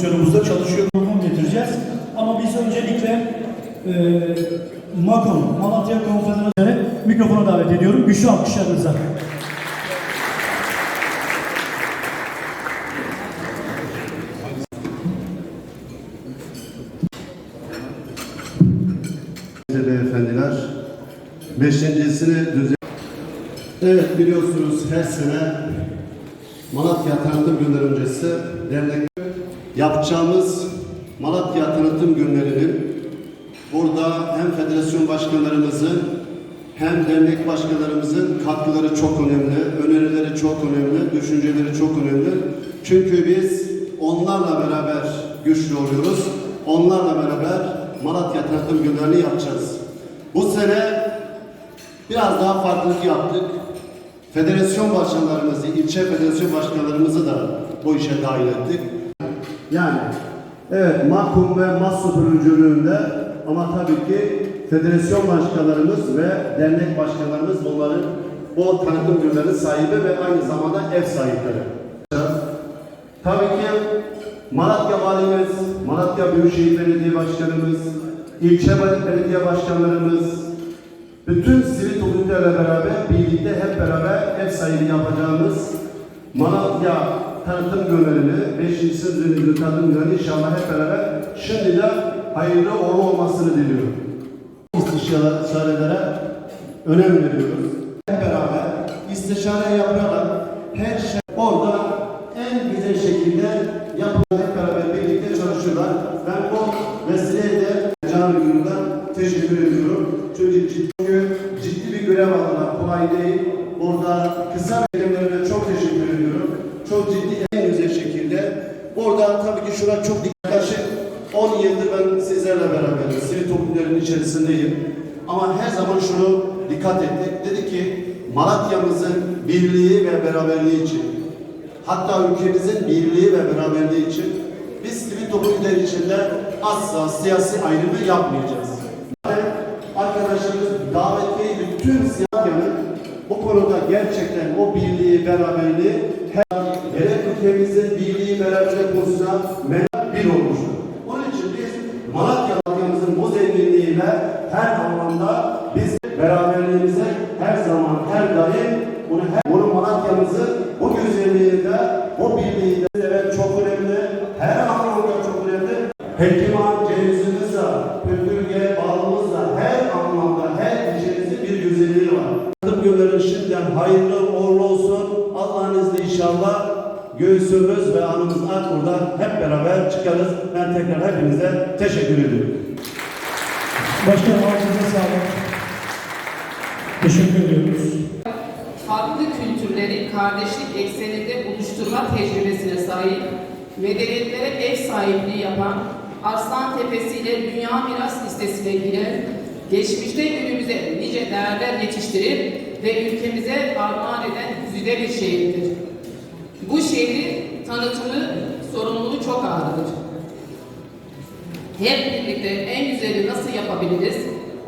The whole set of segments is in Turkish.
pozisyonumuzda çalışıyor. Mikrofon getireceğiz. Ama biz öncelikle e, MAKON, Malatya Konfederasyonu mikrofona davet ediyorum. Güçlü alkışlarınızla. Beyefendiler, beşincisini düzen... Evet biliyorsunuz her sene Malatya Tanıtım Günleri öncesi dernek yapacağımız Malatya Tanıtım Günleri'nin burada hem federasyon başkanlarımızın hem dernek başkanlarımızın katkıları çok önemli, önerileri çok önemli, düşünceleri çok önemli. Çünkü biz onlarla beraber güçlü oluyoruz. Onlarla beraber Malatya Tanıtım Günlerini yapacağız. Bu sene biraz daha farklılık yaptık. Federasyon başkanlarımızı, ilçe federasyon başkanlarımızı da bu işe dahil ettik. Yani evet mahkum ve mahsup öncülüğünde ama tabii ki federasyon başkanlarımız ve dernek başkanlarımız bunların bu tanıtım günlerinin sahibi ve aynı zamanda ev sahipleri. Tabii ki Malatya Valimiz, Malatya Büyükşehir Belediye Başkanımız, ilçe belediye başkanlarımız, bütün sivil toplumlarla beraber birlikte hep beraber ev sahibi yapacağımız Malatya tanıtım günlerini, 5. düzenli tanıtım günlerini inşallah hep beraber şimdi de hayırlı uğurlu olmasını diliyorum. İstişarelere önem veriyoruz. Hep beraber istişare yaparak her şey orada en güzel şekilde yapıp hep beraber birlikte çalışıyorlar. Ben bu vesileyle Canı Gülü'nden teşekkür ediyorum. Çünkü ciddi bir görev aldılar. Kolay değil. Orada kısa bölümlerine çok teşekkür ediyorum. Çok ciddi en güzel şekilde. Orada tabii ki şuna çok dikkat Yaklaşık 10 yıldır ben sizlerle beraberim. Sivil toplumların içerisindeyim. Ama her zaman şunu dikkat ettik. Dedi ki Malatya'mızın birliği ve beraberliği için hatta ülkemizin birliği ve beraberliği için biz sivil toplumlar içinde asla siyasi ayrımı yapmayacağız. Yani arkadaşlarımız davetli bütün siyasetin bu konuda gerçekten o birliği, beraberliği her gerek ülkemizin birliği, beraberliği konusunda bir olmuştur. Biz Malatya'mızın bu zenginliğiyle her anlamda biz beraberliğimize her zaman, her daim bunu, her, bunu Malatya'mızın bu güzelliğinde, bu birliğinde evet çok önemli, her anlamda çok önemli. Hekiman, cevizimizle, pütürge, balımızla her anlamda, her ilçemizin bir güzelliği var. Tanıtım günleri şimdiden hayırlı göğsümüz ve anımız ak buradan hep beraber çıkarız. Ben tekrar hepinize teşekkür ediyorum. Başkanım ağzınıza sağlık. Teşekkür ediyoruz. farklı kültürleri kardeşlik ekseninde buluşturma tecrübesine sahip, medeniyetlere ev sahipliği yapan, Arslan Tepesi ile Dünya Miras Listesi'ne giren, geçmişte günümüze nice değerler yetiştirip ve ülkemize armağan eden güzide bir şehirdir. Bu şehrin tanıtımı, sorumluluğu çok ağırdır. Hep birlikte en güzeli nasıl yapabiliriz?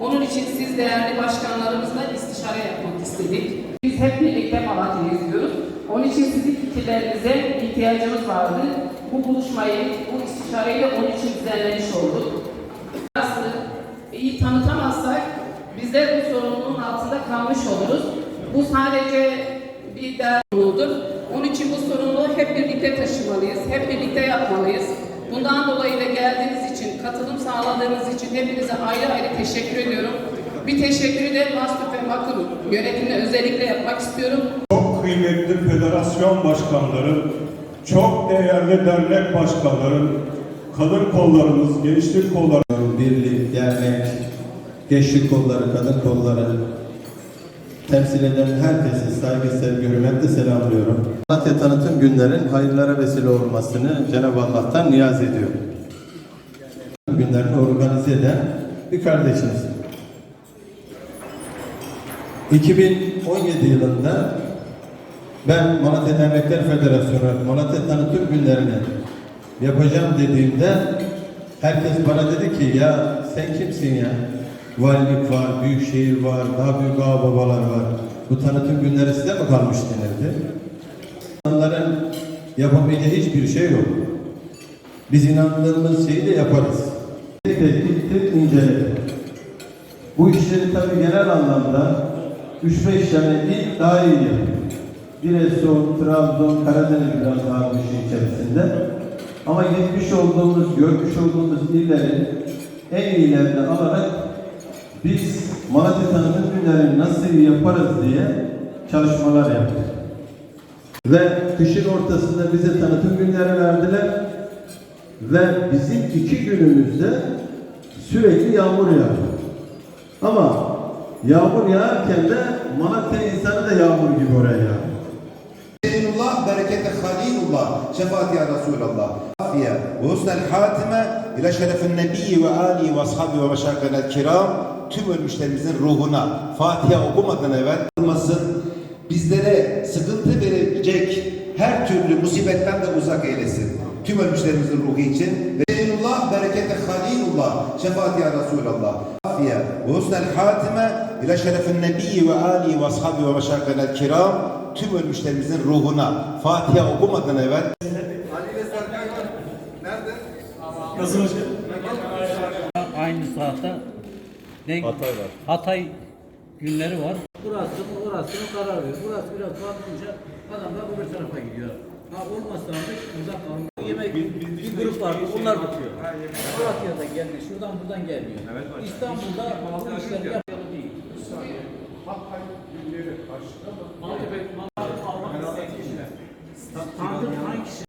Onun için siz değerli başkanlarımızla istişare yapmak istedik. Biz hep birlikte Malatya'yı izliyoruz. Onun için sizin fikirlerinize ihtiyacımız vardı. Bu buluşmayı, bu istişareyi de onun için düzenlemiş olduk. Aslında iyi tanıtamazsak biz bu sorumluluğun altında kalmış oluruz. Bu sadece bir değerlidir. Onun için bu sorumluluğu hep birlikte taşımalıyız, hep birlikte yapmalıyız. Bundan dolayı da geldiğiniz için, katılım sağladığınız için hepinize ayrı ayrı teşekkür ediyorum. Bir teşekkürü de Master ve Makul yönetimine özellikle yapmak istiyorum. Çok kıymetli federasyon başkanları, çok değerli dernek başkanları, kadın kollarımız, gençlik kolları, birlik, dernek, gençlik kolları, kadın kolları temsil eden herkesi saygı sevgi hürmetle selamlıyorum. Malatya tanıtım günlerin hayırlara vesile olmasını Cenab-ı Allah'tan niyaz ediyorum. Günlerini organize eden bir kardeşimiz. 2017 yılında ben Malatya Dernekler Federasyonu Malatya Tanıtım Günlerini yapacağım dediğimde herkes bana dedi ki ya sen kimsin ya? Valilik var, büyükşehir var, daha büyük ağababalar var. Bu tanıtım günleri size mi kalmış denirdi? İnsanların yapabileceği hiçbir şey yok. Biz inandığımız şeyi de yaparız. Tek inceledik. Bu işleri tabii genel anlamda 3-5 tane il daha iyi. Giresun, Trabzon, Karadeniz biraz daha bu işin içerisinde. Ama gitmiş olduğumuz, görmüş olduğumuz illerin en iyilerini alarak biz Malatya Tanıtım Günlerini nasıl yaparız diye çalışmalar yaptık. Ve kışın ortasında bize tanıtım günleri verdiler. Ve bizim iki günümüzde sürekli yağmur yağdı. Ama yağmur yağarken de Malatya insanı da yağmur gibi oraya yağdı. Seyyidullah, berekete halilullah, şefaat ya Resulallah. Afiye ve husnel hatime ile şerefin nebiyyi ve âli ve ashabi ve meşakilel kiram tüm ölmüşlerimizin ruhuna Fatiha okumadan evvel olmasın. Bizlere sıkıntı verecek her türlü musibetten de uzak eylesin. Tüm ölmüşlerimizin ruhu için. Ve Allah berekete halilullah. Şefaat ya Resulallah. Afiye ve husnel hatime ile şerefin nebiyyi ve ali ve ashabi ve meşakkânel kiram. Tüm ölmüşlerimizin ruhuna Fatiha okumadan evvel Nasıl hocam? Aynı saatte denk Hatay var. Hatay günleri var. Burası orasını karar veriyor. Burası biraz fazlayınca adamlar öbür tarafa gidiyor. Ha olmazsa da buradan kalın. Yemek bir, grup var. Onlar tutuyor. Malatya'dan gelmiş. Şuradan buradan gelmiyor. İstanbul'da bu işleri yapmalı değil. Maltepe, Maltepe almak istediği